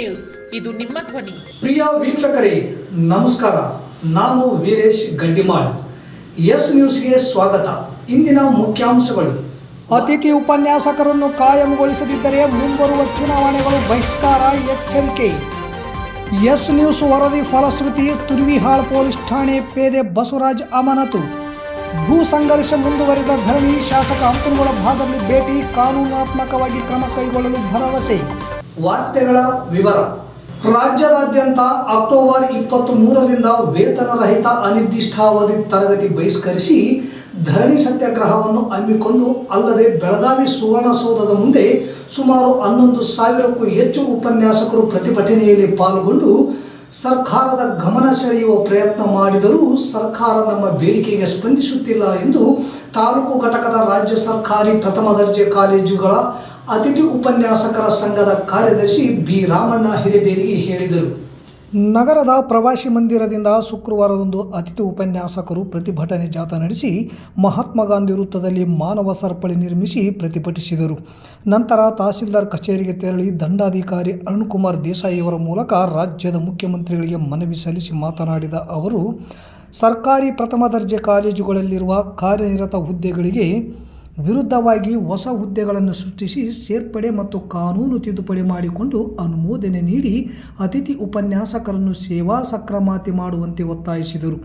News ಇದು ನಿಮ್ಮ ಧ್ವನಿ. ಪ್ರಿಯ ವೀಕ್ಷಕರೇ, ನಮಸ್ಕಾರ. ನಾನು ವೀರೇಶ್ ಗಡ್ಡಿಮಾಳ್. ಎಸ್ ನ್ಯೂಸ್ಗೆ ಸ್ವಾಗತ. ಇಂದಿನ ಮುಖ್ಯಾಂಶಗಳು. ಅತಿಥಿ ಉಪನ್ಯಾಸಕರನ್ನು ಕಾಯಂಗೊಳಿಸದಿದ್ದರೆ ಮುಂಬರುವ ಚುನಾವಣೆಗಳು ಬಹಿಷ್ಕಾರ ಎಚ್ಚರಿಕೆ. ಎಸ್ ನ್ಯೂಸ್ ವರದಿ ಫಲಶ್ರುತಿ, ತುರ್ವಿಹಾಳ್ ಪೊಲೀಸ್ ಠಾಣೆ ಪೇದೆ ಬಸವರಾಜ್ ಅಮಾನತು. ಭೂ ಸಂಘರ್ಷ ಮುಂದುವರಿದ ಧರಣಿ, ಶಾಸಕ ಹಂಪನಗೊಳ ಭಾಗದಲ್ಲಿ ಭೇಟಿ, ಕಾನೂನಾತ್ಮಕವಾಗಿ ಕ್ರಮ ಕೈಗೊಳ್ಳಲು ಭರವಸೆ. ವಾರ್ತೆಗಳ ವಿವರ. ರಾಜ್ಯದಾದ್ಯಂತ ಅಕ್ಟೋಬರ್ ಇಪ್ಪತ್ತ್ ಮೂರರಿಂದ ವೇತನ ರಹಿತ ಅನಿರ್ದಿಷ್ಟಾವಧಿ ತರಗತಿ ಬಹಿಷ್ಕರಿಸಿ ಧರಣಿ ಸತ್ಯಾಗ್ರಹವನ್ನು ಹಮ್ಮಿಕೊಂಡು ಅಲ್ಲದೆ ಬೆಳಗಾವಿ ಸುವರ್ಣಸೌಧದ ಮುಂದೆ ಸುಮಾರು ಹನ್ನೊಂದು ಸಾವಿರಕ್ಕೂ ಹೆಚ್ಚು ಉಪನ್ಯಾಸಕರು ಪ್ರತಿಭಟನೆಯಲ್ಲಿ ಪಾಲ್ಗೊಂಡು ಸರ್ಕಾರದ ಗಮನ ಸೆಳೆಯುವ ಪ್ರಯತ್ನ ಮಾಡಿದರೂ ಸರ್ಕಾರ ನಮ್ಮ ಬೇಡಿಕೆಗೆ ಸ್ಪಂದಿಸುತ್ತಿಲ್ಲ ಎಂದು ತಾಲೂಕು ಘಟಕದ ರಾಜ್ಯ ಸರ್ಕಾರಿ ಪ್ರಥಮ ದರ್ಜೆ ಕಾಲೇಜುಗಳ ಅತಿಥಿ ಉಪನ್ಯಾಸಕರ ಸಂಘದ ಕಾರ್ಯದರ್ಶಿ ಬಿ ರಾಮಣ್ಣ ಹಿರೇಬೇರಿಗೆ ಹೇಳಿದರು. ನಗರದ ಪ್ರವಾಸಿ ಮಂದಿರದಿಂದ ಶುಕ್ರವಾರದಂದು ಅತಿಥಿ ಉಪನ್ಯಾಸಕರು ಪ್ರತಿಭಟನೆ ಜಾಥಾ ನಡೆಸಿ ಮಹಾತ್ಮ ಗಾಂಧಿ ವೃತ್ತದಲ್ಲಿ ಮಾನವ ಸರಪಳಿ ನಿರ್ಮಿಸಿ ಪ್ರತಿಭಟಿಸಿದರು. ನಂತರ ತಹಸೀಲ್ದಾರ್ ಕಚೇರಿಗೆ ತೆರಳಿ ದಂಡಾಧಿಕಾರಿ ಅರುಣ್ಕುಮಾರ್ ದೇಸಾಯಿಯವರ ಮೂಲಕ ರಾಜ್ಯದ ಮುಖ್ಯಮಂತ್ರಿಗಳಿಗೆ ಮನವಿ ಸಲ್ಲಿಸಿ ಮಾತನಾಡಿದ ಅವರು, ಸರ್ಕಾರಿ ಪ್ರಥಮ ದರ್ಜೆ ಕಾಲೇಜುಗಳಲ್ಲಿರುವ ಕಾರ್ಯನಿರತ ಹುದ್ದೆಗಳಿಗೆ ವಿರುದ್ಧವಾಗಿ ಹೊಸ ಹುದ್ದೆಗಳನ್ನು ಸೃಷ್ಟಿಸಿ ಸೇರ್ಪಡೆ ಮತ್ತು ಕಾನೂನು ತಿದ್ದುಪಡಿ ಮಾಡಿಕೊಂಡು ಅನುಮೋದನೆ ನೀಡಿ ಅತಿಥಿ ಉಪನ್ಯಾಸಕರನ್ನು ಸೇವಾ ಸಕ್ರಮಾತಿ ಮಾಡುವಂತೆ ಒತ್ತಾಯಿಸಿದರು.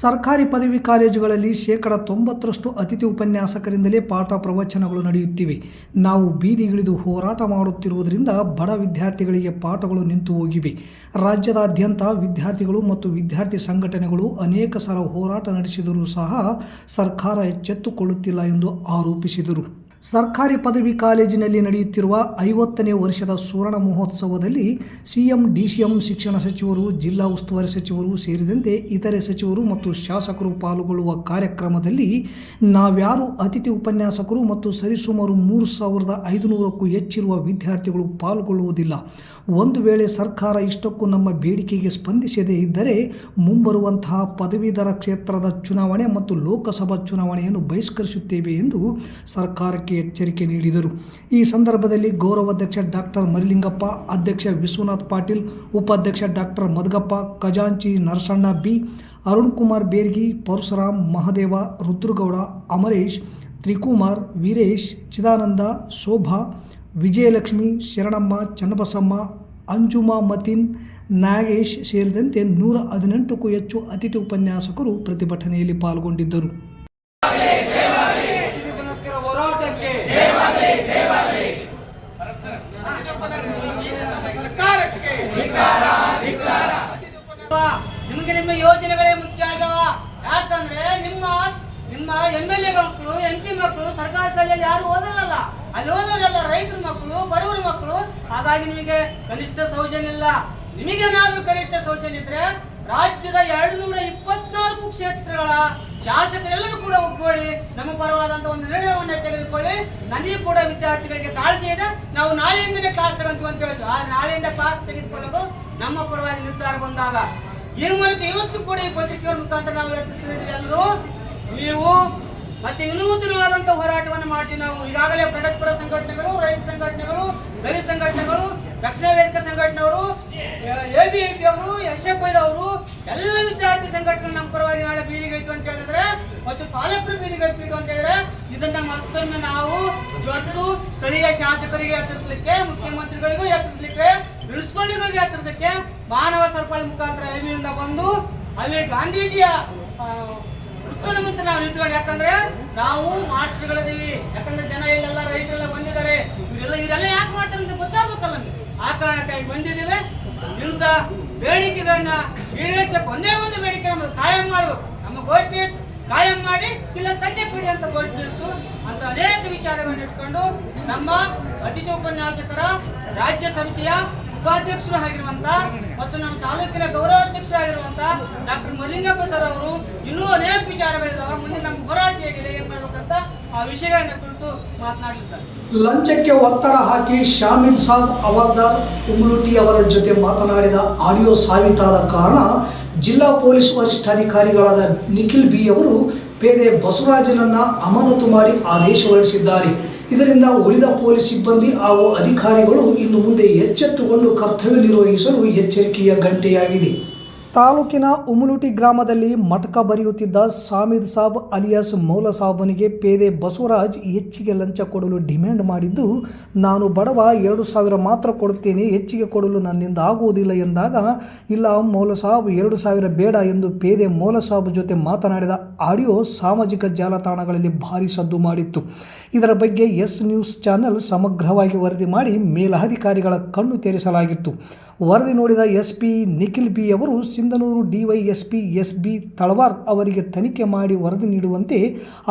ಸರ್ಕಾರಿ ಪದವಿ ಕಾಲೇಜುಗಳಲ್ಲಿ ಶೇಕಡ ತೊಂಬತ್ತರಷ್ಟು ಅತಿಥಿ ಉಪನ್ಯಾಸಕರಿಂದಲೇ ಪಾಠ ಪ್ರವಚನಗಳು ನಡೆಯುತ್ತಿವೆ. ನಾವು ಬೀದಿಗಿಳಿದು ಹೋರಾಟ ಮಾಡುತ್ತಿರುವುದರಿಂದ ಬಡ ವಿದ್ಯಾರ್ಥಿಗಳಿಗೆ ಪಾಠಗಳು ನಿಂತು ಹೋಗಿವೆ. ರಾಜ್ಯದಾದ್ಯಂತ ವಿದ್ಯಾರ್ಥಿಗಳು ಮತ್ತು ವಿದ್ಯಾರ್ಥಿ ಸಂಘಟನೆಗಳು ಅನೇಕ ಸಲ ಹೋರಾಟ ನಡೆಸಿದರೂ ಸಹ ಸರ್ಕಾರ ಎಚ್ಚೆತ್ತುಕೊಳ್ಳುತ್ತಿಲ್ಲ ಎಂದು ಆರೋಪಿಸಿದರು. ಸರ್ಕಾರಿ ಪದವಿ ಕಾಲೇಜಿನಲ್ಲಿ ನಡೆಯುತ್ತಿರುವ ಐವತ್ತನೇ ವರ್ಷದ ಸುವರ್ಣ ಮಹೋತ್ಸವದಲ್ಲಿ ಸಿಎಂ, ಡಿಸಿಎಂ ಶಿಕ್ಷಣ ಸಚಿವರು, ಜಿಲ್ಲಾ ಉಸ್ತುವಾರಿ ಸಚಿವರು ಸೇರಿದಂತೆ ಇತರೆ ಸಚಿವರು ಮತ್ತು ಶಾಸಕರು ಪಾಲ್ಗೊಳ್ಳುವ ಕಾರ್ಯಕ್ರಮದಲ್ಲಿ ನಾವ್ಯಾರು ಅತಿಥಿ ಉಪನ್ಯಾಸಕರು ಮತ್ತು ಸರಿಸುಮಾರು ಮೂರು ಸಾವಿರದ ಐದುನೂರಕ್ಕೂ ಹೆಚ್ಚಿರುವ ವಿದ್ಯಾರ್ಥಿಗಳು ಪಾಲ್ಗೊಳ್ಳುವುದಿಲ್ಲ. ಒಂದು ವೇಳೆ ಸರ್ಕಾರ ಇಷ್ಟಕ್ಕೂ ನಮ್ಮ ಬೇಡಿಕೆಗೆ ಸ್ಪಂದಿಸದೇ ಇದ್ದರೆ ಮುಂಬರುವಂತಹ ಪದವೀಧರ ಕ್ಷೇತ್ರದ ಚುನಾವಣೆ ಮತ್ತು ಲೋಕಸಭಾ ಚುನಾವಣೆಯನ್ನು ಬಹಿಷ್ಕರಿಸುತ್ತೇವೆ ಎಂದು ಸರ್ಕಾರಕ್ಕೆ ಎಚ್ಚರಿಕೆ ನೀಡಿದರು. ಈ ಸಂದರ್ಭದಲ್ಲಿ ಗೌರವಾಧ್ಯಕ್ಷ ಡಾಕ್ಟರ್ ಮರಿಲಿಂಗಪ್ಪ, ಅಧ್ಯಕ್ಷ ವಿಶ್ವನಾಥ್ ಪಾಟೀಲ್ ಉಪಾಧ್ಯಕ್ಷ ಡಾಕ್ಟರ್ ಮದಗಪ್ಪ, ಖಜಾಂಚಿ ನರಸಣ್ಣ ಬಿ, ಅರುಣ್ ಕುಮಾರ್ ಬೇರ್ಗಿ, ಪರಶುರಾಮ್ ಮಹದೇವ, ರುದ್ರಗೌಡ, ಅಮರೇಶ್, ತ್ರಿಕುಮಾರ್, ವೀರೇಶ್, ಚಿದಾನಂದ, ಶೋಭಾ, ವಿಜಯಲಕ್ಷ್ಮಿ, ಶರಣಮ್ಮ, ಚನ್ನಬಸಮ್ಮ, ಅಂಜುಮಾ ಮತಿನ್, ನಾಗೇಶ್ ಸೇರಿದಂತೆ ನೂರ ಹದಿನೆಂಟಕ್ಕೂ ಹೆಚ್ಚು ಅತಿಥಿ ಉಪನ್ಯಾಸಕರು ಪ್ರತಿಭಟನೆಯಲ್ಲಿ ಪಾಲ್ಗೊಂಡಿದ್ದರು. ನಿಮಗೆ ನಿಮ್ಮ ಯೋಜನೆಗಳೇ ಮುಖ್ಯ ಆಗ್ಯಾವ. ಯಾಕಂದ್ರೆ ನಿಮ್ಮ ನಿಮ್ಮ ಎಂ ಎಲ್ ಎ ಮಕ್ಕಳು ಎಂ ಪಿ ಮಕ್ಕಳು ಸರ್ಕಾರ ಶಾಲೆಯಲ್ಲಿ ಯಾರು ಓದಲ್ಲ. ಅಲ್ಲಿ ಓದೋರೆಲ್ಲ ರೈತರ ಮಕ್ಕಳು, ಬಡವರ ಮಕ್ಕಳು. ಹಾಗಾಗಿ ನಿಮಗೆ ಕನಿಷ್ಠ ಸೌಜನ್ಯ ಇಲ್ಲ. ನಿಮಗೇನಾದ್ರೂ ಕನಿಷ್ಠ ಸೌಜನ್ಯ ಇದ್ರೆ ರಾಜ್ಯದ ಎರಡು ನೂರ ಇಪ್ಪತ್ನಾಲ್ಕು ಕ್ಷೇತ್ರಗಳ ಶಾಸಕರೆಲ್ಲರೂ ಕೂಡ ಒಗ್ಗೂಡಿ ನಮ್ಮ ಪರವಾದಂತ ಒಂದು ನಿರ್ಣಯವನ್ನು ತೆಗೆದುಕೊಳ್ಳಿ. ನನಗೆ ಕೂಡ ವಿದ್ಯಾರ್ಥಿಗಳಿಗೆ ಕಾಳಜಿ ಇದೆ. ನಾವು ನಾಳೆಯಿಂದಲೇ ಕ್ಲಾಸ್ ತಗೊಂತೀವಿ ಅಂತ ಹೇಳಿದ್ವಿ ಆ ನಾಳೆಯಿಂದ ಕ್ಲಾಸ್ ತೆಗೆದುಕೊಳ್ಳೋದು ನಮ್ಮ ಪರವಾಗಿ ನಿರ್ಧಾರ ಬಂದಾಗ. ಈ ಮೂಲಕ ಇವತ್ತು ಕೂಡ ಈ ಪತ್ರಿಕೆಯ ಮುಖಾಂತರ ನಾವು ಎಚ್ಚರಿಸ್ತಿದ್ದೀವಿ ಎಲ್ಲರೂ. ನೀವು ಮತ್ತೆ ವಿನೂತನವಾದಂತ ಹೋರಾಟವನ್ನು ಮಾಡಿ ನಾವು. ಈಗಾಗಲೇ ಪ್ರಗತಿಪರ ಸಂಘಟನೆಗಳು, ರೈತ ಸಂಘಟನೆಗಳು ದಲಿತ ಸಂಘಟನೆಗಳು, ರಕ್ಷಣಾ ವೇದಿಕೆ ಸಂಘಟನೆಯವರು, ಎ ಬಿ ಪಿ ಅವರು, ಎಸ್, ಎಫ್ ಐದವರು ಎಲ್ಲ ವಿದ್ಯಾರ್ಥಿ ಸಂಘಟನೆ ನಮ್ಮ ಪರವಾಗಿ ನಾಳೆ ಬೀದಿಗಿಳಿತು ಅಂತ ಹೇಳಿದ್ರೆ ಮತ್ತು ಪಾಲಕರು ಬೀದಿಗಿಳಿತು ಅಂತ ಹೇಳಿದ್ರೆ ಇದನ್ನ ಮತ್ತೊಮ್ಮೆ ನಾವು ಇವತ್ತು ಸ್ಥಳೀಯ ಶಾಸಕರಿಗೆ ಎಚ್ಚರಿಸಲಿಕ್ಕೆ ಮುಖ್ಯಮಂತ್ರಿಗಳಿಗೂ ಎಚ್ಚರಿಸಲಿಕ್ಕೆ ಮುನ್ಸಿಪಾಲಿಟಿಗಳಿಗೆ ಎಚ್ಚರಿಸಲಿಕ್ಕೆ ಮಾನವ ಸರಪಳಿ ಮುಖಾಂತರ ಎಬಿಯಿಂದ ಬಂದು ಅಲ್ಲಿ ಗಾಂಧೀಜಿಯ ಮುಂದೆ ನಾವು ನಿಂತ್ಕೊಂಡು ಯಾಕಂದ್ರೆ ನಾವು ಮಾಸ್ಟರ್ಗಳಿದೀವಿ. ಯಾಕಂದ್ರೆ ಜನ ಇಲ್ಲೆಲ್ಲ ರೈತರೆಲ್ಲ ಬಂದಿದ್ದಾರೆ. ಇವರೆಲ್ಲ ಇವರೆಲ್ಲ ಯಾಕೆ ಮಾಡ್ತಾರೆ ಅಂತ ಗೊತ್ತಾಗ್ಬೇಕಲ್ಲ ಆ ಕಾರಣಕ್ಕಾಗಿ ಬಂದಿದ್ದೇವೆ. ಇಂಥ ಬೇಡಿಕೆಗಳನ್ನ ಈಡೇರಿಸಬೇಕು. ಒಂದೇ ಒಂದು ಬೇಡಿಕೆ ನಮಗೆ ಕಾಯಂ ಮಾಡಬೇಕು. ನಮ್ಮ ಗೋಷ್ಠಿ ಕಾಯಂ ಮಾಡಿ, ಇಲ್ಲ ತಟ್ಟೆ ಕೊಡಿ ಅಂತ ಗೋಷ್ಠಿ ಇತ್ತು ಅಂತ ಅನೇಕ ವಿಚಾರಗಳನ್ನು ಇಟ್ಕೊಂಡು ನಮ್ಮ ಅತಿಥಿ ಉಪನ್ಯಾಸಕರ ರಾಜ್ಯ ಸಮಿತಿಯ ಉಪಾಧ್ಯಕ್ಷರು ಆಗಿರುವಂತ ಮತ್ತು ನಮ್ಮ ತಾಲೂಕಿನ ಗೌರವಾಧ್ಯಕ್ಷರು ಆಗಿರುವಂತ ಡಾಕ್ಟರ್ ಮಲ್ಲಿಂಗಪ್ಪ ಸರ್ ಅವರು ಇನ್ನೂ ಅನೇಕ ವಿಚಾರಗಳಿದಾವೆ ಮುಂದೆ ನಮ್ಮ ಹೋರಾಟ ಹೇಗಿದೆ ಆ ವಿಷಯಗಳನ್ನ ಕುರಿತು ಮಾತನಾಡಲಿದ್ದಾರೆ ಲಂಚಕ್ಕೆ ಒತ್ತಡ ಹಾಕಿ ಶಾಮಿಲ್ ಸಾಬ್ ಅವರ್ದಾರ್ ಉಮ್ಲುಟಿ ಅವರ ಜೊತೆ ಮಾತನಾಡಿದ ಆಡಿಯೋ ಸಾಬೀತಾದ ಕಾರಣ ಜಿಲ್ಲಾ ಪೊಲೀಸ್ ವರಿಷ್ಠಾಧಿಕಾರಿಗಳಾದ ನಿಖಿಲ್ ಬಿ ಅವರು ಪೇದೆ ಬಸವರಾಜನನ್ನ ಅಮಾನತು ಮಾಡಿ ಆದೇಶ ಹೊರಡಿಸಿದ್ದಾರೆ. ಇದರಿಂದ ಉಳಿದ ಪೊಲೀಸ್ ಸಿಬ್ಬಂದಿ ಹಾಗೂ ಅಧಿಕಾರಿಗಳು ಇನ್ನು ಮುಂದೆ ಎಚ್ಚೆತ್ತುಕೊಂಡು ಕರ್ತವ್ಯ ನಿರ್ವಹಿಸಲು ಎಚ್ಚರಿಕೆಯ ಗಂಟೆಯಾಗಿದೆ. ತಾಲೂಕಿನ ಉಮಲುಟಿ ಗ್ರಾಮದಲ್ಲಿ ಮಟಕ ಬರೆಯುತ್ತಿದ್ದ ಸಾಮಿದ್ ಸಾಬ್ ಅಲಿಯಾಸ್ ಮೌಲ ಸಾಬನಿಗೆ ಪೇದೆ ಬಸವರಾಜ್ ಹೆಚ್ಚಿಗೆ ಲಂಚ ಕೊಡಲು ಡಿಮ್ಯಾಂಡ್ ಮಾಡಿದ್ದು, ನಾನು ಬಡವ, ಎರಡು ಸಾವಿರ ಮಾತ್ರ ಕೊಡುತ್ತೇನೆ, ಹೆಚ್ಚಿಗೆ ಕೊಡಲು ನನ್ನಿಂದ ಆಗುವುದಿಲ್ಲ ಎಂದಾಗ, ಇಲ್ಲ ಮೌಲ ಸಾಬ್, ಎರಡು ಸಾವಿರ ಬೇಡ ಎಂದು ಪೇದೆ ಮೌಲ ಸಾಬ್ ಜೊತೆ ಮಾತನಾಡಿದ ಆಡಿಯೋ ಸಾಮಾಜಿಕ ಜಾಲತಾಣಗಳಲ್ಲಿ ಭಾರಿ ಸದ್ದು ಮಾಡಿತ್ತು. ಇದರ ಬಗ್ಗೆ ಎಸ್ ನ್ಯೂಸ್ ಚಾನೆಲ್ ಸಮಗ್ರವಾಗಿ ವರದಿ ಮಾಡಿ ಮೇಲಧಿಕಾರಿಗಳ ಕಣ್ಣು ತೆರೆಸಲಾಗಿತ್ತು. ವರದಿ ನೋಡಿದ ಎಸ್ ಪಿ ನಿಖಿಲ್ ಬಿ ಅವರು, Sindhanur DYSP S B Talawar ಅವರಿಗೆ ತನಿಖೆ ಮಾಡಿ ವರದಿ ನೀಡುವಂತೆ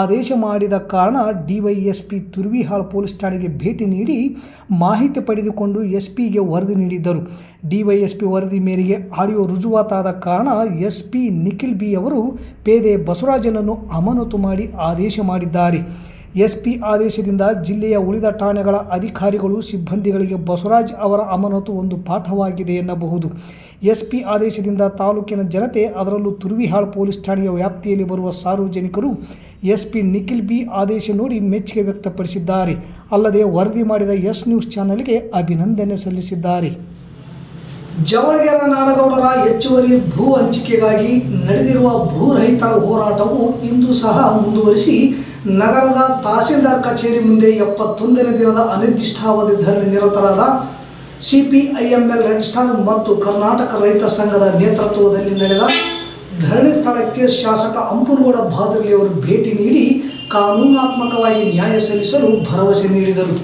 ಆದೇಶ ಮಾಡಿದ ಕಾರಣ ಡಿವೈಎಸ್ಪಿ ತುರ್ವಿಹಾಳ್ ಪೊಲೀಸ್ ಠಾಣೆಗೆ ಭೇಟಿ ನೀಡಿ ಮಾಹಿತಿ ಪಡೆದುಕೊಂಡು ಎಸ್ ಪಿಗೆ ವರದಿ ನೀಡಿದ್ದರು. ಡಿವೈಎಸ್ಪಿ ವರದಿ ಮೇರೆಗೆ ಆಡಿಯೋ ರುಜುವಾತಾದ ಕಾರಣ ಎಸ್ ಪಿ ನಿಖಿಲ್ ಬಿ ಅವರು ಪೇದೆ ಬಸವರಾಜನನ್ನು ಅಮಾನತು ಮಾಡಿ ಆದೇಶ ಮಾಡಿದ್ದಾರೆ. ಎಸ್ಪಿ ಆದೇಶದಿಂದ ಜಿಲ್ಲೆಯ ಉಳಿದ ಠಾಣೆಗಳ ಅಧಿಕಾರಿಗಳು, ಸಿಬ್ಬಂದಿಗಳಿಗೆ ಬಸವರಾಜ್ ಅವರ ಅಮಾನತು ಒಂದು ಪಾಠವಾಗಿದೆ ಎನ್ನಬಹುದು. ಎಸ್ಪಿ ಆದೇಶದಿಂದ ತಾಲೂಕಿನ ಜನತೆ ಅದರಲ್ಲೂ ತುರ್ವಿಹಾಳ್ ಪೊಲೀಸ್ ಠಾಣೆಯ ವ್ಯಾಪ್ತಿಯಲ್ಲಿ ಬರುವ ಸಾರ್ವಜನಿಕರು ಎಸ್ಪಿ ನಿಖಿಲ್ ಬಿ ಆದೇಶ ನೋಡಿ ಮೆಚ್ಚುಗೆ ವ್ಯಕ್ತಪಡಿಸಿದ್ದಾರೆ. ಅಲ್ಲದೆ ವರದಿ ಮಾಡಿದ ಎಸ್ ನ್ಯೂಸ್ ಚಾನೆಲ್ಗೆ ಅಭಿನಂದನೆ ಸಲ್ಲಿಸಿದ್ದಾರೆ. ಜವಳಗೆರ ನಾಡಗೌಡರ ಹೆಚ್ಚುವರಿ ಭೂ ಹಂಚಿಕೆಗಾಗಿ ನಡೆದಿರುವ ಭೂರಹಿತರ ಹೋರಾಟವು ಇಂದು ಸಹ ಮುಂದುವರಿಸಿ ನಗರದ ತಹಸೀಲ್ದಾರ್ ಕಚೇರಿ ಮುಂದೆ ಎಪ್ಪತ್ತೊಂದನೇ ದಿನದ ಅನಿರ್ದಿಷ್ಟಾವಧಿ ಧರಣಿ ನಿರತರಾದ ಸಿಪಿಐಎಂಎಲ್ ರೆಡ್ ಸ್ಟಾರ್ ಮತ್ತು ಕರ್ನಾಟಕ ರೈತ ಸಂಘದ ನೇತೃತ್ವದಲ್ಲಿ ನಡೆದ ಧರಣಿ ಸ್ಥಳಕ್ಕೆ ಶಾಸಕ ಅಂಪುರ್ಗೌಡ ಬಾದರ್ಲಿ ಅವರು ಭೇಟಿ ನೀಡಿ ಕಾನೂನಾತ್ಮಕವಾಗಿ ನ್ಯಾಯ ಸಲ್ಲಿಸಲು ಭರವಸೆ ನೀಡಿದರು.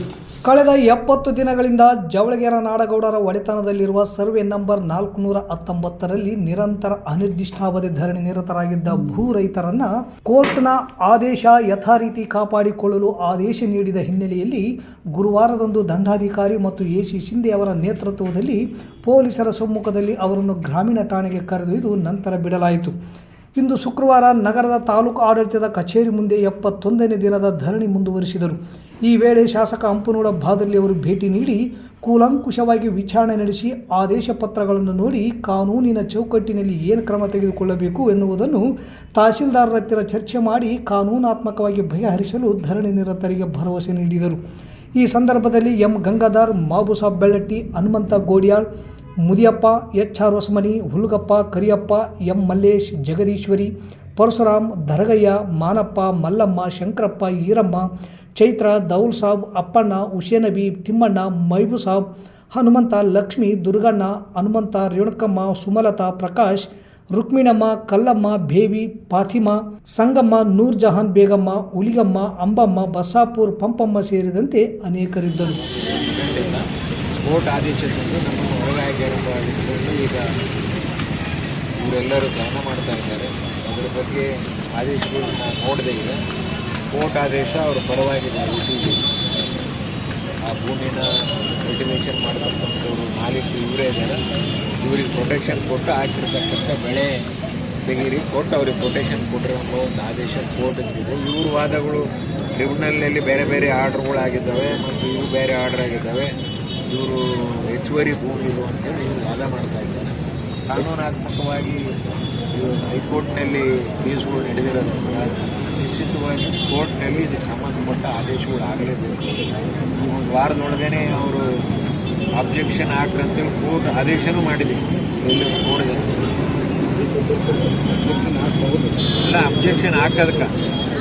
ಕಳೆದ ಎಪ್ಪತ್ತು ದಿನಗಳಿಂದ ಜವಳಗೆರ ನಾಡಗೌಡರ ಒಡೆತನದಲ್ಲಿರುವ ಸರ್ವೆ ನಂಬರ್ ನಾಲ್ಕುನೂರ ಹತ್ತೊಂಬತ್ತರಲ್ಲಿ ನಿರಂತರ ಅನಿರ್ದಿಷ್ಟಾವಧಿ ಧರಣಿ ನಿರತರಾಗಿದ್ದ ಭೂ ರೈತರನ್ನ ಕೋರ್ಟ್ನ ಆದೇಶ ಯಥಾರೀತಿ ಕಾಪಾಡಿಕೊಳ್ಳಲು ಆದೇಶ ನೀಡಿದ ಹಿನ್ನೆಲೆಯಲ್ಲಿ ಗುರುವಾರದಂದು ದಂಡಾಧಿಕಾರಿ ಮತ್ತು ಎ ಸಿ ಶಿಂದೆ ಅವರ ನೇತೃತ್ವದಲ್ಲಿ ಪೊಲೀಸರ ಸಮ್ಮುಖದಲ್ಲಿ ಅವರನ್ನು ಗ್ರಾಮೀಣ ಠಾಣೆಗೆ ಕರೆದೊಯ್ದು ನಂತರ ಬಿಡಲಾಯಿತು. ಇಂದು ಶುಕ್ರವಾರ ನಗರದ ತಾಲೂಕು ಆಡಳಿತದ ಕಚೇರಿ ಮುಂದೆ ಎಪ್ಪತ್ತೊಂದನೇ ದಿನದ ಧರಣಿ ಮುಂದುವರಿಸಿದರು. ಈ ವೇಳೆ ಶಾಸಕ ಹಂಪನೂಡ ಭಾದಲ್ಲಿ ಅವರು ಭೇಟಿ ನೀಡಿ ಕೂಲಂಕುಷವಾಗಿ ವಿಚಾರಣೆ ನಡೆಸಿ ಆದೇಶ ಪತ್ರಗಳನ್ನು ನೋಡಿ ಕಾನೂನಿನ ಚೌಕಟ್ಟಿನಲ್ಲಿ ಏನು ಕ್ರಮ ತೆಗೆದುಕೊಳ್ಳಬೇಕು ಎನ್ನುವುದನ್ನು ತಹಸೀಲ್ದಾರರ ಹತ್ತಿರ ಚರ್ಚೆ ಮಾಡಿ ಕಾನೂನಾತ್ಮಕವಾಗಿ ಬಗೆಹರಿಸಲು ಧರಣಿ ನಿರತರಿಗೆ ಭರವಸೆ ನೀಡಿದರು. ಈ ಸಂದರ್ಭದಲ್ಲಿ M Gangadhar, Mabusab Bellatti, Hanumanta Godiyal Mudiyappa H R Hosamani, Hulgappa, Kariyappa, M Mallesh, Jagadishwari, Parashuram Daragayya Manappa, Mallamma, Shankarappa, Eeramma, Chaitra, Daul Sab, Appanna Husenabi Timmanna, Maibu Sab, Hanumanta, Lakshmi, Durganna, Hanumanta, Renukamma, Sumalatha, Prakash, Rukminamma, Kallamma, Bhevi Fatima Sangamma Noor Jahan Begamma Uligamma Ambamma, Basapur, Pampamma ಸೇರಿದಂತೆ ಅನೇಕರಿದ್ದರು. ನಮ್ಮನ್ನು ಹೊರಗಾಗಿಕೊಂಡು ಈಗ ಇವರೆಲ್ಲರೂ ದಾನ ಮಾಡ್ತಾ ಇದ್ದಾರೆ. ಅದರ ಬಗ್ಗೆ ಆದೇಶ ನೋಡದೆ ಈಗ ಕೋರ್ಟ್ ಆದೇಶ ಅವರ ಪರವಾಗಿದೆ ಊಟಿಗೆ ಆ ಭೂಮಿನ ಕಲ್ಟಿವೇಷನ್ ಮಾಡತಕ್ಕಂಥವ್ರು ಮಾಲೀಕರು ಇವರೇ ಇದ್ದಾರೆ. ಇವ್ರಿಗೆ ಪ್ರೊಟೆಕ್ಷನ್ ಕೊಟ್ಟು ಹಾಕಿರ್ತಕ್ಕಂಥ ಬೆಳೆ ತೆಗೀರಿ. ಕೊಟ್ಟು ಅವ್ರಿಗೆ ಪ್ರೊಟೆಕ್ಷನ್ ಕೊಟ್ಟರೆ ಅನ್ನೋ ಒಂದು ಆದೇಶ ಕೋರ್ಟ್ ಅಂತಿದೆ. ಇವ್ರ ವಾದಗಳು ಟ್ರಿಬ್ಯುನಲ್ನಲ್ಲಿ ಬೇರೆ ಬೇರೆ ಆರ್ಡ್ರ್ಗಳಾಗಿದ್ದಾವೆ ಮತ್ತು ಇವು ಬೇರೆ ಆರ್ಡರ್ ಆಗಿದ್ದಾವೆ. ಇವರು ಹೆಚ್ಚುವರಿ ಭೂಮಿ ಇದು ಅಂತೇಳಿ ಇವರು ವಾದ ಮಾಡ್ತಾ ಇದ್ದಾರೆ. ಕಾನೂನಾತ್ಮಕವಾಗಿ ಇವರು ಹೈಕೋರ್ಟ್ನಲ್ಲಿ ಕೇಸುಗಳು ನಡೆದಿರೋದ್ರಿಂದ ನಿಶ್ಚಿತವಾಗಿ ಕೋರ್ಟ್ನಲ್ಲಿ ಇದಕ್ಕೆ ಸಂಬಂಧಪಟ್ಟ ಆದೇಶಗಳು ಆಗಲೇಬೇಕು. ಒಂದು ವಾರದೊಳಗೇ ಅವರು ಅಬ್ಜೆಕ್ಷನ್ ಹಾಕ್ರಂತೇಳಿ ಕೋರ್ಟ್ ಆದೇಶನೂ ಮಾಡಿದೆ. ಎಲ್ಲಿ ನೋಡಿದೆ ಇಲ್ಲ ಅಬ್ಜೆಕ್ಷನ್ ಹಾಕೋದಕ್ಕೆ. ಇಲ್ಲಿ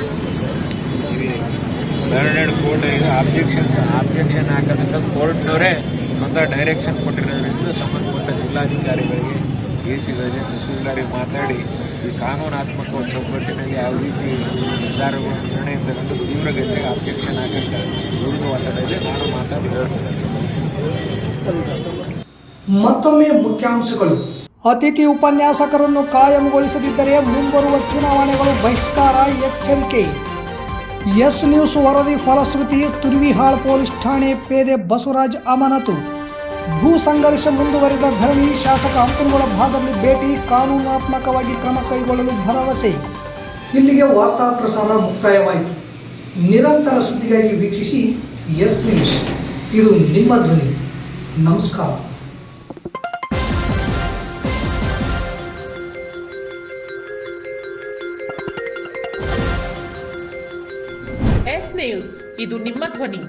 ಲರ್ನೆಡ್ ಕೋರ್ಟ್ ಆಬ್ಜೆಕ್ಷನ್ ಆಬ್ಜೆಕ್ಷನ್ ಹಾಕೋದಕ್ಕೆ ಕೋರ್ಟ್ನವರೇ ಸ್ವಂತ ಡೈರೆಕ್ಷನ್ ಕೊಟ್ಟಿರೋದ್ರಿಂದ ಸಂಬಂಧಪಟ್ಟ ಜಿಲ್ಲಾಧಿಕಾರಿಗಳಿಗೆ ಎ ಸಿಗಳಿಗೆ ತಹಸೀಲ್ದಾರಿಗೆ ಮಾತಾಡಿ ಈ ಕಾನೂನಾತ್ಮಕ ಚೌಕಟ್ಟಿನಲ್ಲಿ ಯಾವ ರೀತಿ ನಿರ್ಧಾರಗಳು ನಿರ್ಣಯ ತಗೊಂಡು ತೀವ್ರಗತಿಗೆ ಅಬ್ಜೆಕ್ಷನ್ ಹಾಕಕ್ಕೆ ದುಡಿದು ಒತ್ತಡ ಇದೆ ನಾನು ಮಾತಾಡಿ ಮತ್ತೊಮ್ಮೆ ಮುಖ್ಯಾಂಶಗಳು. ಅತಿಥಿ ಉಪನ್ಯಾಸಕರನ್ನು ಕಾಯಂಗೊಳಿಸದಿದ್ದರೆ ಮುಂಬರುವ ಚುನಾವಣೆಗಳು ಬಹಿಷ್ಕಾರ ಎಚ್ಚರಿಕೆ. ಎಸ್ ನ್ಯೂಸ್ ವರದಿ ಫಲಶ್ರುತಿ, ತುರ್ವಿಹಾಳ್ ಪೊಲೀಸ್ ಠಾಣೆ ಪೇದೆ ಬಸವರಾಜ್ ಅಮಾನತು. ಭೂ ಸಂಘರ್ಷ ಮುಂದುವರಿದ ಧರಣಿ, ಶಾಸಕ ಹಂಪನಗೋಳ ಭಾಗದಲ್ಲಿ ಭೇಟಿ, ಕಾನೂನಾತ್ಮಕವಾಗಿ ಕ್ರಮ ಕೈಗೊಳ್ಳಲು ಭರವಸೆ. ಇಲ್ಲಿಗೆ ವಾರ್ತಾ ಪ್ರಸಾರ ಮುಕ್ತಾಯವಾಯಿತು. ನಿರಂತರ ಸುದ್ದಿಗಾಗಿ ವೀಕ್ಷಿಸಿ ಎಸ್ ನ್ಯೂಸ್. ಇದು ನಿಮ್ಮ ಧ್ವನಿ. ನಮಸ್ಕಾರ. ನ್ಯೂಸ್ ಇದು ನಿಮ್ಮ ಧ್ವನಿ